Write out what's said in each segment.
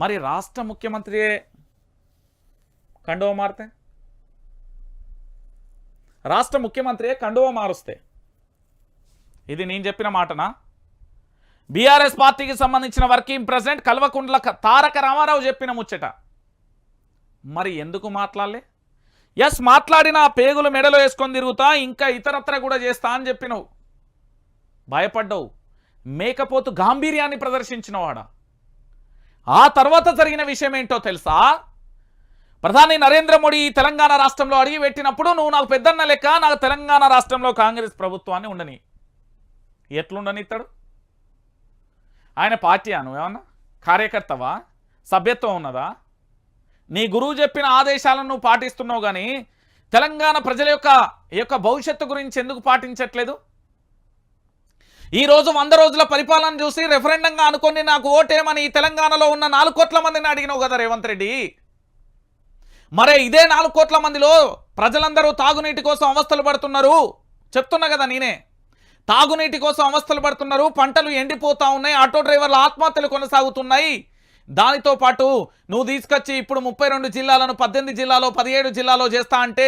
మరి రాష్ట్ర ముఖ్యమంత్రియే కండువ మారితే? రాష్ట్ర ముఖ్యమంత్రియే కండువ మారుస్తే? ఇది నేను చెప్పిన మాటనా? బీఆర్ఎస్ పార్టీకి సంబంధించిన వర్కింగ్ ప్రెసిడెంట్ కల్వకుంట్ల తారక రామారావు చెప్పిన ముచ్చట. మరి ఎందుకు మాట్లాడలే? ఎస్ మాట్లాడిన పేగులు మెడలో వేసుకొని తిరుగుతా ఇంకా ఇతరత్ర కూడా చేస్తా అని చెప్పినవు. భయపడ్డావు. మేకపోతు గాంభీర్యాన్ని ప్రదర్శించినవాడా? ఆ తర్వాత జరిగిన విషయం ఏంటో తెలుసా? ప్రధాని నరేంద్ర మోడీ తెలంగాణ రాష్ట్రంలో అడిగి పెట్టినప్పుడు నువ్వు నాకు పెద్దన్న లెక్క నాకు తెలంగాణ రాష్ట్రంలో కాంగ్రెస్ ప్రభుత్వాన్ని ఉండని. ఎట్లుండనిస్తాడు ఆయన పార్టీ నువ్వేమన్నా కార్యకర్తవా? సభ్యత్వం ఉన్నదా? నీ గురువు చెప్పిన ఆదేశాలను నువ్వు పాటిస్తున్నావు కానీ తెలంగాణ ప్రజల యొక్క ఈ యొక్క భవిష్యత్తు గురించి ఎందుకు పాటించట్లేదు? ఈ రోజు వంద రోజుల పరిపాలన చూసి రెఫరెండంగా అనుకొని నాకు ఓటేమని తెలంగాణలో ఉన్న నాలుగు కోట్ల మందిని అడిగినావు కదా రేవంత్ రెడ్డి. మరే ఇదే నాలుగు కోట్ల మందిలో ప్రజలందరూ తాగునీటి కోసం అవస్థలు పడుతున్నారు. చెప్తున్నా కదా నేనే. తాగునీటి కోసం అవస్థలు పడుతున్నారు పంటలు ఎండిపోతా ఉన్నాయి ఆటో డ్రైవర్ల ఆత్మహత్యలు కొనసాగుతున్నాయి. దానితో పాటు నువ్వు తీసుకొచ్చి ఇప్పుడు ముప్పై రెండు జిల్లాలను పద్దెనిమిది జిల్లాలో పదిహేడు జిల్లాలో చేస్తా అంటే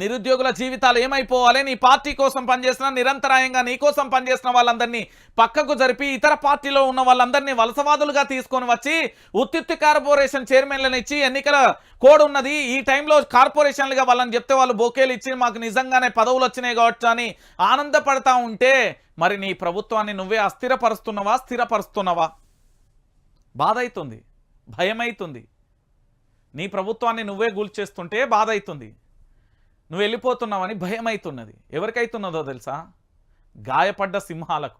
నిరుద్యోగుల జీవితాలు ఏమైపోవాలి? నీ పార్టీ కోసం పనిచేసిన నిరంతరాయంగా నీ కోసం పనిచేసిన వాళ్ళందరినీ పక్కకు జరిపి ఇతర పార్టీలో ఉన్న వాళ్ళందరినీ వలసవాదులుగా తీసుకొని వచ్చి ఉత్తిత్తి కార్పొరేషన్ చైర్మన్లను ఇచ్చి ఎన్నికల కోడ్ ఉన్నది. ఈ టైంలో కార్పొరేషన్లుగా వాళ్ళని చెప్తే వాళ్ళు బొకేలు ఇచ్చి మాకు నిజంగానే పదవులు వచ్చినాయి కావచ్చు అని ఆనందపడతా ఉంటే మరి నీ ప్రభుత్వాన్ని నువ్వే అస్థిరపరుస్తున్నావా స్థిరపరుస్తున్నావా? బాధ అవుతుంది భయం అవుతుంది నీ ప్రభుత్వాన్ని నువ్వే గూల్చేస్తుంటే బాధ అవుతుంది నువ్వు వెళ్ళిపోతున్నావని భయం అవుతున్నది ఎవరికైతున్నదో తెలుసా? గాయపడ్డ సింహాలకు.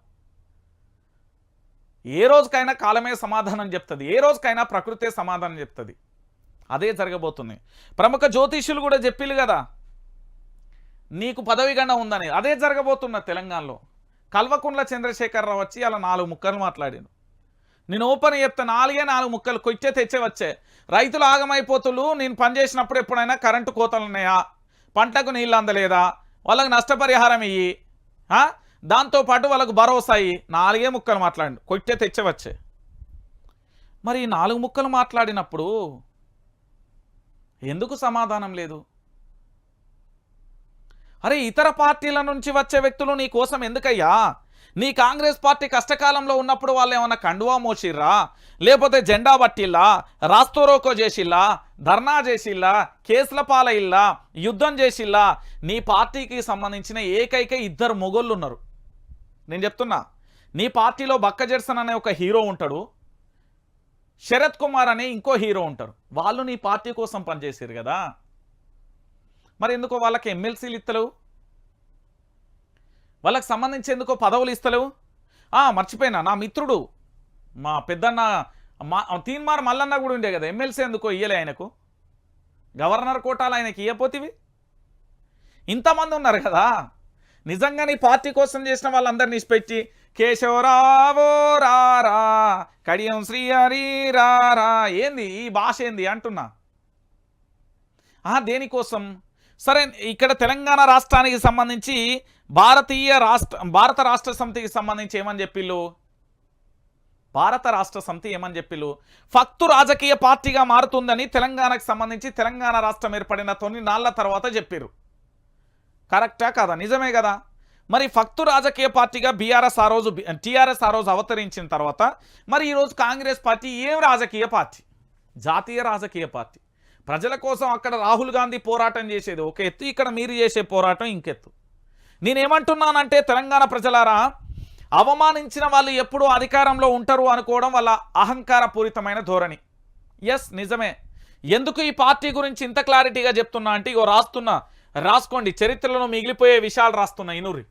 ఏ రోజుకైనా కాలమే సమాధానం చెప్తుంది. ఏ రోజుకైనా ప్రకృతే సమాధానం చెప్తుంది. అదే జరగబోతుంది. ప్రముఖ జ్యోతిష్యులు కూడా చెప్పిల్లు కదా నీకు పదవి గండ ఉందని అదే జరగబోతున్న తెలంగాణలో. కల్వకుండ్ల చంద్రశేఖరరావు వచ్చి అలా నాలుగు ముక్కలు మాట్లాడాను నేను ఓపెన్ చెప్తా నాలుగే నాలుగు ముక్కలు కొచ్చే తెచ్చే వచ్చే. రైతులు ఆగమైపోతులు నేను పనిచేసినప్పుడు ఎప్పుడైనా కరెంటు కోతలు ఉన్నాయా? పంటకు నీళ్ళు అందలేదా? వాళ్ళకు నష్టపరిహారం ఇయ్యి. దాంతోపాటు వాళ్ళకు భరోసా ఇయ్యి. నాలుగే ముక్కలు మాట్లాడండి కొట్టే తెచ్చే వచ్చే. మరి నాలుగు ముక్కలు మాట్లాడినప్పుడు ఎందుకు సమాధానం లేదు? అరే ఇతర పార్టీల నుంచి వచ్చే వ్యక్తులు నీ కోసం ఎందుకయ్యా? నీ కాంగ్రెస్ పార్టీ కష్టకాలంలో ఉన్నప్పుడు వాళ్ళు ఏమన్నా కండువా మోసిర్రా? లేకపోతే జెండా పట్టిల్లా? రాస్తోరోకో చేసిల్లా? ధర్నా చేసిల్లా? కేసుల పాలయిల్లా? యుద్ధం చేసిల్లా? నీ పార్టీకి సంబంధించిన ఏకైక ఇద్దరు మొగోళ్ళు ఉన్నారు నేను చెప్తున్నా నీ పార్టీలో బక్క జెర్సన్ అనే ఒక హీరో ఉంటాడు. శరత్ కుమార్ అనే ఇంకో హీరో ఉంటారు. వాళ్ళు నీ పార్టీ కోసం పనిచేసారు కదా. మరి ఎందుకో వాళ్ళకి ఎమ్మెల్సీలు ఇస్తలేవు వాళ్ళకి సంబంధించి ఎందుకో పదవులు ఇస్తలేవు? ఆ, మర్చిపోయినా. నా మిత్రుడు మా పెద్దన్న మా తీన్మార్ మల్లన్న కూడా ఉండే కదా ఎమ్మెల్సీ ఎందుకో ఇయ్యలే ఆయనకు? గవర్నర్ కోటాలు ఆయనకి ఇయ్యపోతివి? ఇంతమంది ఉన్నారు కదా. నిజంగా నీ పార్టీ కోసం చేసిన వాళ్ళందరినీ పెట్టి కేశవరావో రారా కడియం శ్రీ హరి రారా ఏంది? ఈ భాష ఏంది? అంటున్నా. ఆ దేనికోసం? సరే ఇక్కడ తెలంగాణ రాష్ట్రానికి సంబంధించి భారతీయ రాష్ట్ర భారత రాష్ట్ర సమితికి సంబంధించి ఏమని చెప్పిళ్ళు భారత రాష్ట్ర సమితి ఏమని చెప్పిళ్ళు ఫక్తు రాజకీయ పార్టీగా మారుతుందని తెలంగాణకు సంబంధించి తెలంగాణ రాష్ట్రం ఏర్పడిన తొమ్మిది నాళ్ళ తర్వాత చెప్పారు కరెక్టా కదా? నిజమే కదా? మరి ఫక్తు రాజకీయ పార్టీగా బీఆర్ఎస్ ఆ రోజు టీఆర్ఎస్ ఆ రోజు అవతరించిన తర్వాత మరి ఈరోజు కాంగ్రెస్ పార్టీ ఏం రాజకీయ పార్టీ? జాతీయ రాజకీయ పార్టీ. ప్రజల కోసం అక్కడ రాహుల్ గాంధీ పోరాటం చేసేది. ఒక ఎత్తు ఇక్కడ మీరు చేసే పోరాటం ఇంకెత్తు. నేనేమంటున్నానంటే తెలంగాణ ప్రజలారా అవమానించిన వాళ్ళు ఎప్పుడూ అధికారంలో ఉంటారు అనుకోవడం వల్ల అహంకారపూరితమైన ధోరణి. ఎస్ నిజమే. ఎందుకు ఈ పార్టీ గురించి ఇంత క్లారిటీగా చెప్తున్నా అంటే ఇగో రాస్తున్నా రాసుకోండి చరిత్రలో మిగిలిపోయే విషయాలు రాస్తున్నా ఇనూరి